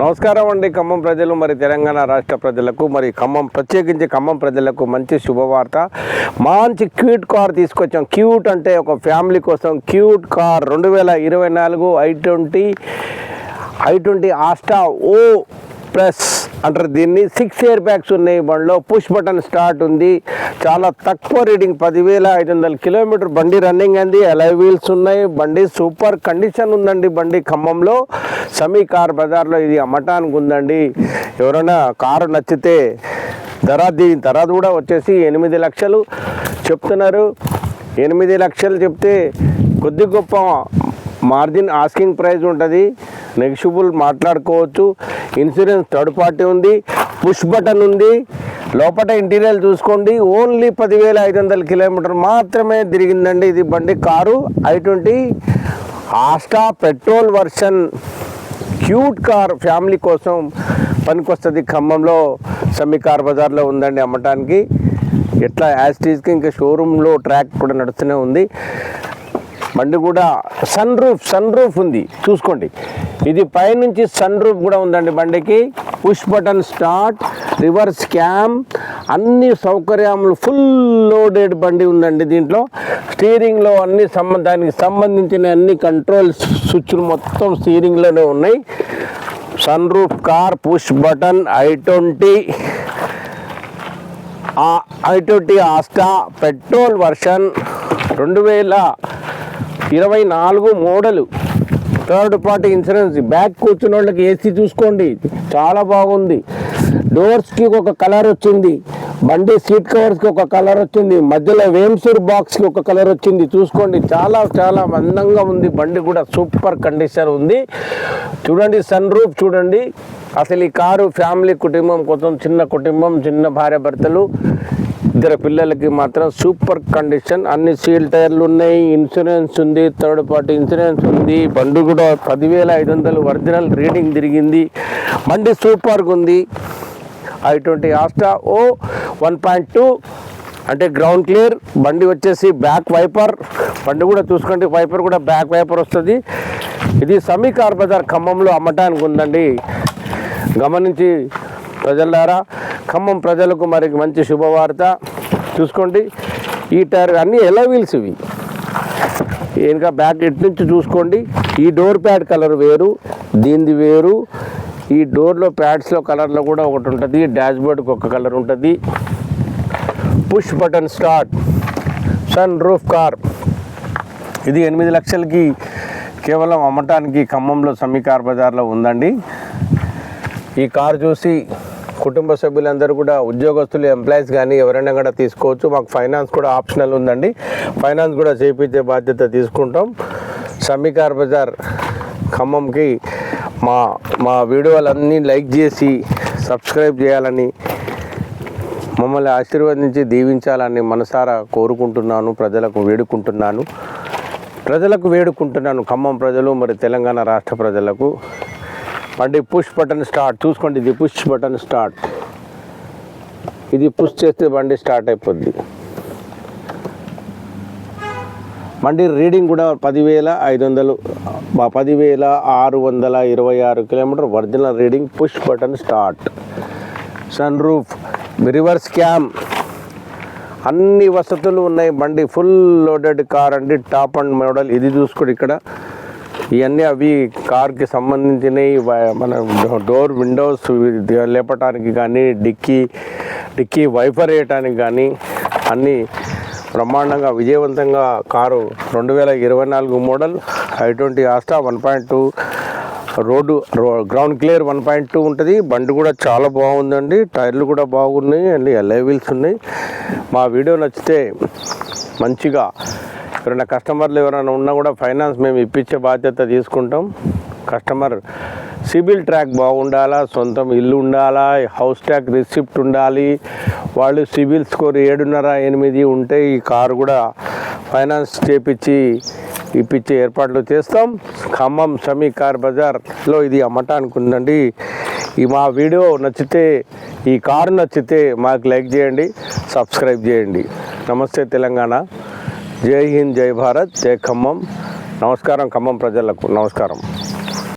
నమస్కారం అండి. ఖమ్మం ప్రజలు మరి తెలంగాణ రాష్ట్ర ప్రజలకు మరి ఖమ్మం ప్రత్యేకించి ఖమ్మం ప్రజలకు మంచి శుభవార్త. మంచి క్యూట్ కార్ తీసుకొచ్చాం. క్యూట్ అంటే ఒక ఫ్యామిలీ కోసం క్యూట్ కార్ రెండు వేల ఇరవై నాలుగు I twenty I twenty Asta O plus అంటారు. దీన్ని సిక్స్ ఇయర్ బ్యాగ్స్ ఉన్నాయి. బండిలో పుష్ బటన్ స్టార్ట్ ఉంది. చాలా తక్కువ రీడింగ్ పదివేల ఐదు వందల కిలోమీటర్ బండి రన్నింగ్ అంది. అలై వీల్స్ ఉన్నాయి. బండి సూపర్ కండిషన్ ఉందండి బండి ఖమ్మంలో. సమీ కార్ బజార్లో ఇది అమ్మటానికి ఉందండి. ఎవరైనా కారు నచ్చితే ధర దీని ధర కూడా వచ్చేసి ఎనిమిది లక్షలు చెప్తున్నారు. ఎనిమిది లక్షలు చెప్తే కొద్ది గొప్ప మార్జిన్ ఆస్కింగ్ ప్రైస్ ఉంటుంది. నెగిషిబుల్ మాట్లాడుకోవచ్చు. ఇన్సూరెన్స్ థర్డ్ పార్టీ ఉంది. పుష్ బటన్ ఉంది. లోపల ఇంటీరియర్ చూసుకోండి. ఓన్లీ పదివేల ఐదు వందల కిలోమీటర్ మాత్రమే తిరిగిందండి ఇది బండి car. I twenty Asta petrol version. Cute car family కోసం పనికొస్తుంది ఖమ్మంలో. సమ్మి కార్ బజార్లో ఉందండి అమ్మటానికి. ఎట్లా యాస్టీస్కి ఇంకా షోరూంలో ట్రాక్ కూడా నడుస్తూనే ఉంది. బండి కూడా సన్ రూఫ్ సన్ రూఫ్ ఉంది. చూసుకోండి. ఇది పైనుంచి సన్ రూఫ్ కూడా ఉందండి బండికి. Push button start reverse cam అన్ని సౌకర్యములు ఫుల్ లోడెడ్ బండి ఉందండి దీంట్లో. స్టీరింగ్లో అన్ని సంబంధ దానికి సంబంధించిన అన్ని కంట్రోల్ స్విచ్లు మొత్తం స్టీరింగ్లోనే ఉన్నాయి. Sunroof car push button I twenty I twenty Asta petrol version రెండు వేల ఇరవై నాలుగు model. Third party insurance. Back కూర్చున్న వాళ్ళకి ఏసీ చూసుకోండి. చాలా బాగుంది. డోర్స్కి ఒక కలర్ వచ్చింది. బండి సీట్ కవర్స్కి ఒక కలర్ వచ్చింది. మధ్యలో వేమ్సూర్ బాక్స్కి ఒక కలర్ వచ్చింది. చూసుకోండి. చాలా చాలా అందంగా ఉంది. బండి కూడా సూపర్ కండిషన్ ఉంది. చూడండి సన్ రూఫ్ చూడండి. అసలు ఈ కారు ఫ్యామిలీ కుటుంబం కోసం చిన్న కుటుంబం చిన్న భార్య భర్తలు ఇద్దరు పిల్లలకి మాత్రం సూపర్ కండిషన్. అన్ని సీల్ టైర్లు ఉన్నాయి. ఇన్సూరెన్స్ ఉంది. థర్డ్ పార్టీ ఇన్సూరెన్స్ ఉంది. బండి కూడా పదివేల ఐదు వందలు ఒరిజినల్ రీడింగ్ తిరిగింది. బండి సూపర్గా ఉంది I twenty Asta O one point two అంటే గ్రౌండ్ క్లియర్. బండి వచ్చేసి బ్యాక్ వైపర్. బండి కూడా చూసుకోండి వైపర్ కూడా బ్యాక్ వైపర్ వస్తుంది. ఇది సమీ కార్ బజార్ ఖమ్మంలో అమ్మటానికి ఉందండి. గమనించి ప్రజలారా ఖమ్మం ప్రజలకు మరి మంచి శుభవార్త. చూసుకోండి ఈ టైర్ అన్నీ ఎలా వీల్స్ ఇవి. ఇంకా బ్యాక్ ఇటు నుంచి చూసుకోండి ఈ డోర్ ప్యాడ్ కలర్ వేరు దీనిది వేరు. ఈ డోర్లో ప్యాడ్స్లో కలర్లో కూడా ఒకటి ఉంటుంది డాష్బోర్డ్కి ఒక కలర్ ఉంటుంది. Push button start sunroof car ఇది ఎనిమిది లక్షలకి కేవలం అమ్మటానికి ఖమ్మంలో సమీ కార్ బజార్లో ఉందండి. ఈ కార్ చూసి కుటుంబ సభ్యులందరూ కూడా ఉద్యోగస్తులు ఎంప్లాయీస్ కానీ ఎవరైనా కూడా తీసుకోవచ్చు. మాకు ఫైనాన్స్ కూడా ఆప్షనల్ ఉందండి. ఫైనాన్స్ కూడా చేయించే బాధ్యత తీసుకుంటాం. సమీకార్ బజార్ ఖమ్మంకి మా మా వీడియోలన్నీ లైక్ చేసి సబ్స్క్రైబ్ చేయాలని మమ్మల్ని ఆశీర్వదించి దీవించాలని మనసారా కోరుకుంటున్నాను ప్రజలకు వేడుకుంటున్నాను. ప్రజలకు వేడుకుంటున్నాను ఖమ్మం ప్రజలు మరి తెలంగాణ రాష్ట్ర ప్రజలకు. బండి పుష్ బటన్ స్టార్ట్ చూసుకోండి ఇది పుష్ బటన్ స్టార్ట్ ఇది పుష్ చేస్తే బండి స్టార్ట్ అయిపోద్ది. బండి రీడింగ్ కూడా పదివేల ఐదు వందలు పదివేల ఆరు వందల ఇరవై ఆరు kilometre original reading push button start sunroof reverse cam అన్ని వసతులు ఉన్నాయి. బండి ఫుల్ లోడెడ్ కార్ అండి టాప్ అండ్ మోడల్ ఇది చూసుకోండి ఇక్కడ. ఇవన్నీ అవి కార్కి సంబంధించినవి మన డోర్ విండోస్ లేపటానికి కానీ డిక్కీ డిక్కీ వైఫర్ వేయటానికి కానీ అన్నీ బ్రహ్మాండంగా విజయవంతంగా కారు రెండు వేల ఇరవై నాలుగు model I twenty Asta one point two road రో ground clear one point two ఉంటుంది. బండి కూడా చాలా బాగుందండి. టైర్లు కూడా బాగున్నాయి అండ్ ఎల్ఐ వీల్స్ ఉన్నాయి. మా వీడియో నచ్చితే మంచిగా ఎవరైనా కస్టమర్లు ఎవరైనా ఉన్నా కూడా ఫైనాన్స్ మేము ఇప్పించే బాధ్యత తీసుకుంటాం. కస్టమర్ సిబిల్ ట్రాక్ బాగుండాలా? సొంతం ఇల్లు ఉండాలా? హౌస్ ట్యాక్ రిసిప్ట్ ఉండాలి? వాళ్ళు సిబిల్ స్కోర్ ఏడున్నర ఎనిమిది ఉంటే ఈ కారు కూడా ఫైనాన్స్ చేపించి ఇప్పించే ఏర్పాట్లు చేస్తాం. ఖమ్మం సమీ కార్ బజార్లో ఇది అమ్మటానికి ఉందండి ఈ మా వీడియో నచ్చితే ఈ కారు నచ్చితే మాకు లైక్ చేయండి సబ్స్క్రైబ్ చేయండి. నమస్తే తెలంగాణ. జై హింద్ జై భారత్ జై ఖమ్మం. నమస్కారం ఖమ్మం ప్రజలకు. నమస్కారం.